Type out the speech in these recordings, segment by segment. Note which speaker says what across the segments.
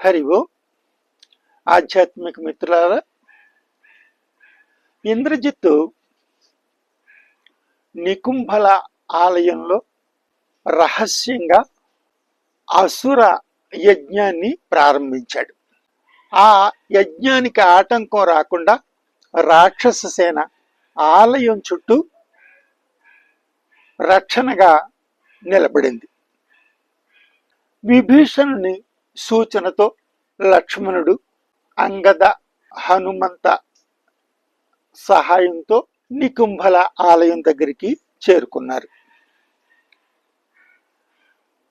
Speaker 1: హరి ఓం ఆధ్యాత్మిక మిత్రులారా ఇంద్రజిత్తు నికుంభల ఆలయంలో రహస్యంగా అసుర యజ్ఞాన్ని ప్రారంభించాడు. ఆ యజ్ఞానికి ఆటంకం రాకుండా రాక్షస సేన ఆలయం చుట్టూ రక్షణగా నిలబడింది. విభీషణుని సూచనతో లక్ష్మణుడు అంగద హనుమంత సహాయంతో నికుంభల ఆలయం దగ్గరికి చేరుకున్నారు.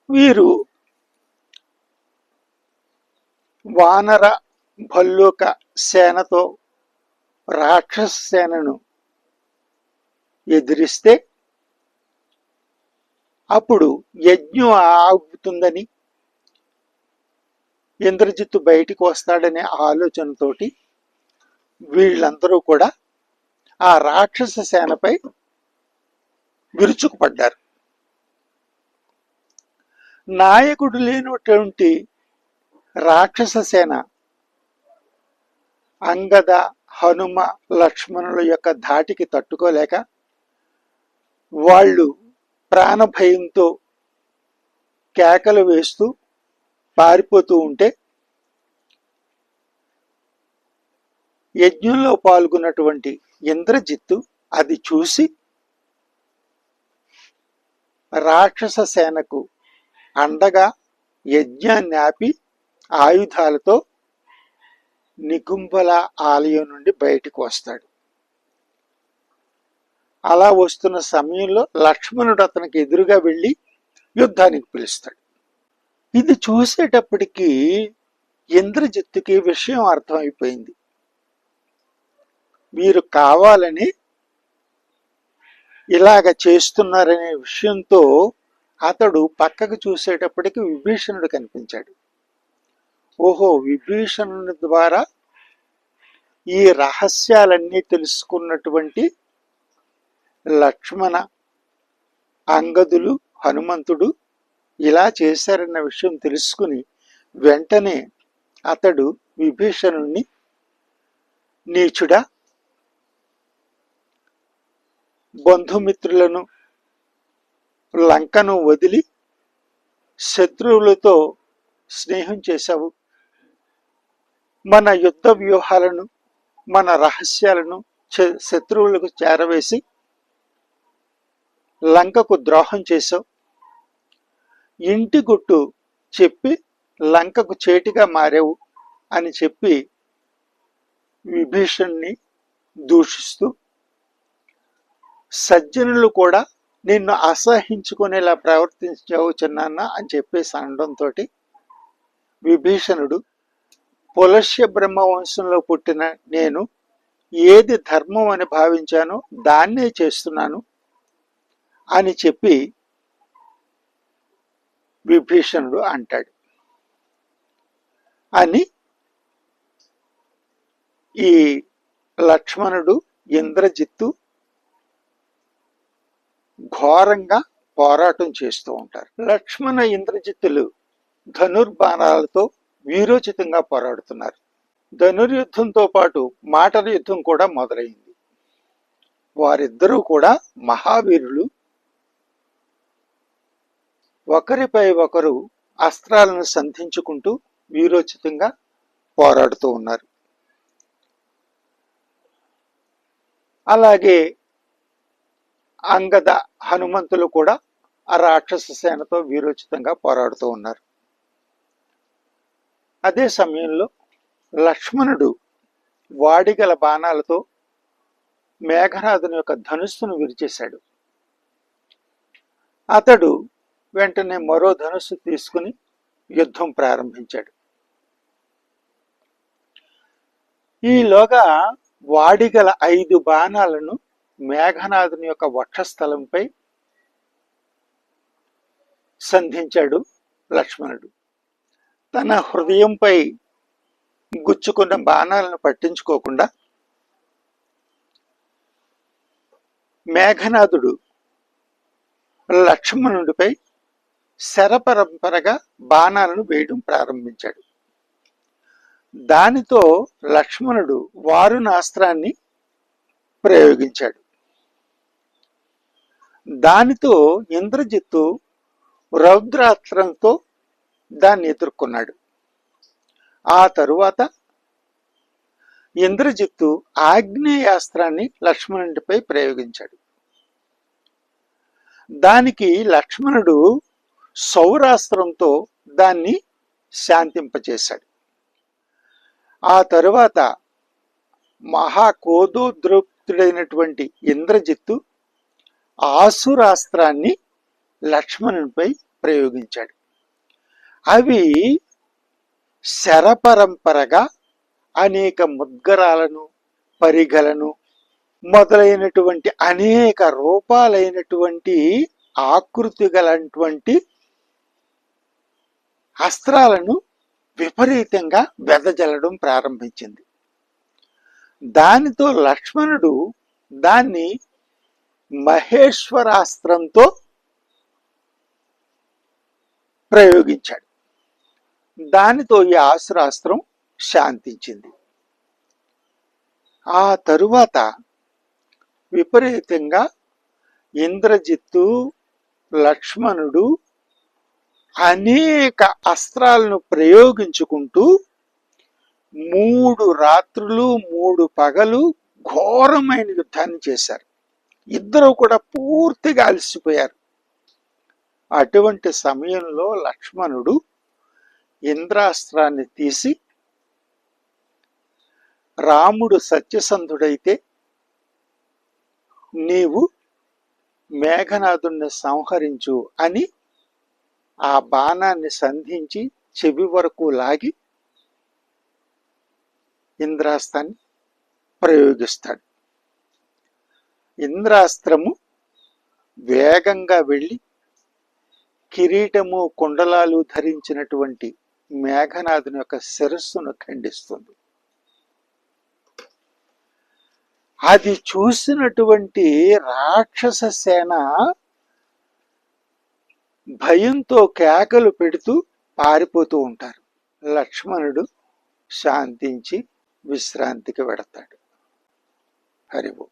Speaker 1: వీరు వానర భల్లూక సేనతో రాక్షస సేనను ఎదిరిస్తే అప్పుడు యజ్ఞం ఆగుతుందని ఇంద్రజిత్తు బయటికి వస్తాడనే ఆలోచనతోటి వీళ్ళందరూ కూడా ఆ రాక్షస సేనపై విరుచుకుపడ్డారు. నాయకుడు లేనటువంటి రాక్షస సేన అంగద హనుమ లక్ష్మణుల యొక్క ధాటికి తట్టుకోలేక వాళ్ళు ప్రాణభయంతో కేకలు వేస్తూ పారిపోతూ ఉంటే యజ్ఞంలో పాల్గొన్నటువంటి ఇంద్రజిత్తు అది చూసి రాక్షస సేనకు అండగా యజ్ఞాన్ని ఆపి ఆయుధాలతో నికుంభల ఆలయం నుండి బయటకు వస్తాడు. అలా వస్తున్న సమయంలో లక్ష్మణుడు అతనికి ఎదురుగా వెళ్ళి యుద్ధానికి పిలుస్తాడు. ఇది చూసేటప్పటికి ఇంద్రజిత్తుకి విషయం అర్థమైపోయింది. మీరు కావాలని ఇలాగ చేస్తున్నారనే విషయంతో అతడు పక్కకు చూసేటప్పటికి విభీషణుడు కనిపించాడు. ఓహో విభీషణుని ద్వారా ఈ రహస్యాలన్నీ తెలుసుకున్నటువంటి లక్ష్మణ అంగదులు హనుమంతుడు ఇలా చేశారన్న విషయం తెలుసుకుని వెంటనే అతడు విభీషణుణ్ణి నీచుడా? బంధుమిత్రులను లంకను వదిలి శత్రువులతో స్నేహం చేశావు. మన యుద్ధ వ్యూహాలను మన రహస్యాలను శత్రువులకు చేరవేసి లంకకు ద్రోహం చేశావు. ఇంటి గుట్టు చెప్పి లంకకు చేటిగా మారావు అని చెప్పి విభీషణ్ణి దూషిస్తూ సజ్జనులు కూడా నిన్ను అసహించుకునేలా ప్రవర్తించావు చిన్నాన్న అని చెప్పేసి అనడంతో విభీషణుడు పులస్య బ్రహ్మవంశంలో పుట్టిన నేను ఏది ధర్మం అని భావించానో దాన్నే చేస్తున్నాను అని చెప్పి విభీషణుడు అంటాడు. అని ఈ లక్ష్మణుడు ఇంద్రజిత్తు ఘోరంగా పోరాటం చేస్తూ ఉంటారు. లక్ష్మణ ఇంద్రజిత్తులు ధనుర్బాణాలతో వీరోచితంగా పోరాడుతున్నారు. ధనుర్యుద్ధంతో పాటు మాటల యుద్ధం కూడా మొదలైంది. వారిద్దరూ కూడా మహావీరులు ఒకరిపై ఒకరు అస్త్రాలను సంధించుకుంటూ వీరోచితంగా పోరాడుతూ ఉన్నారు. అలాగే అంగద హనుమంతులు కూడా ఆ రాక్షస సేనతో వీరోచితంగా పోరాడుతూ ఉన్నారు. అదే సమయంలో లక్ష్మణుడు వాడిగల బాణాలతో మేఘనాథుని యొక్క ధనుస్సును విరిచేశాడు. అతడు వెంటనే మరో ధనుస్సు తీసుకుని యుద్ధం ప్రారంభించాడు. ఈలోగా వాడిగల ఐదు బాణాలను మేఘనాథుని యొక్క వక్షస్థలంపై సంధించాడు లక్ష్మణుడు. తన హృదయంపై గుచ్చుకున్న బాణాలను పట్టించుకోకుండా మేఘనాథుడు లక్ష్మణుడిపై శరపరంపరగా బాణాలను వేయడం ప్రారంభించాడు. దానితో లక్ష్మణుడు వారుణాస్త్రాన్ని ప్రయోగించాడు. దానితో ఇంద్రజిత్తు రౌద్రాస్త్రంతో దాన్ని ఎదుర్కొన్నాడు. ఆ తరువాత ఇంద్రజిత్తు ఆగ్నేయాస్త్రాన్ని లక్ష్మణుడిపై ప్రయోగించాడు. దానికి లక్ష్మణుడు సౌరాస్త్రంతో దాన్ని శాంతింపచేశాడు. ఆ తరువాత మహాకోదోద్రుప్తుడైనటువంటి ఇంద్రజిత్తు ఆసురాస్త్రాన్ని లక్ష్మణునిపై ప్రయోగించాడు. అవి శరపరంపరగా అనేక ముద్గరాలను పరిగలను మొదలైనటువంటి అనేక రూపాలైనటువంటి ఆకృతి గలటువంటి అస్త్రాలను విపరీతంగా వెదజల్లడం ప్రారంభించింది. దానితో లక్ష్మణుడు దాన్ని మహేశ్వరాస్త్రంతో ప్రయోగించాడు. దానితో ఈ ఆసురాస్త్రం శాంతించింది. ఆ తరువాత విపరీతంగా ఇంద్రజిత్తు లక్ష్మణుడు అనేక అస్త్రాలను ప్రయోగించుకుంటూ మూడు రాత్రులు మూడు పగలు ఘోరమైన యుద్ధాన్ని చేశారు. ఇద్దరు కూడా పూర్తిగా అలసిపోయారు. అటువంటి సమయంలో లక్ష్మణుడు ఇంద్రాస్త్రాన్ని తీసి రాముడు సత్యసంధుడైతే నీవు మేఘనాథుణ్ణి సంహరించు అని ఆ బాణాన్ని సంధించి చెవి వరకు లాగి ఇంద్రాస్త్రాన్ని ప్రయోగిస్తాడు. ఇంద్రాస్త్రము వేగంగా వెళ్ళి కిరీటము కుండలాలు ధరించినటువంటి మేఘనాథుని యొక్క శిరస్సును ఖండిస్తుంది. అది చూసినటువంటి రాక్షస సేన భయంతో కేకలు పెడుతూ పారిపోతూ ఉంటారు. లక్ష్మణుడు శాంతించి విశ్రాంతికి వెడతాడు. హరివు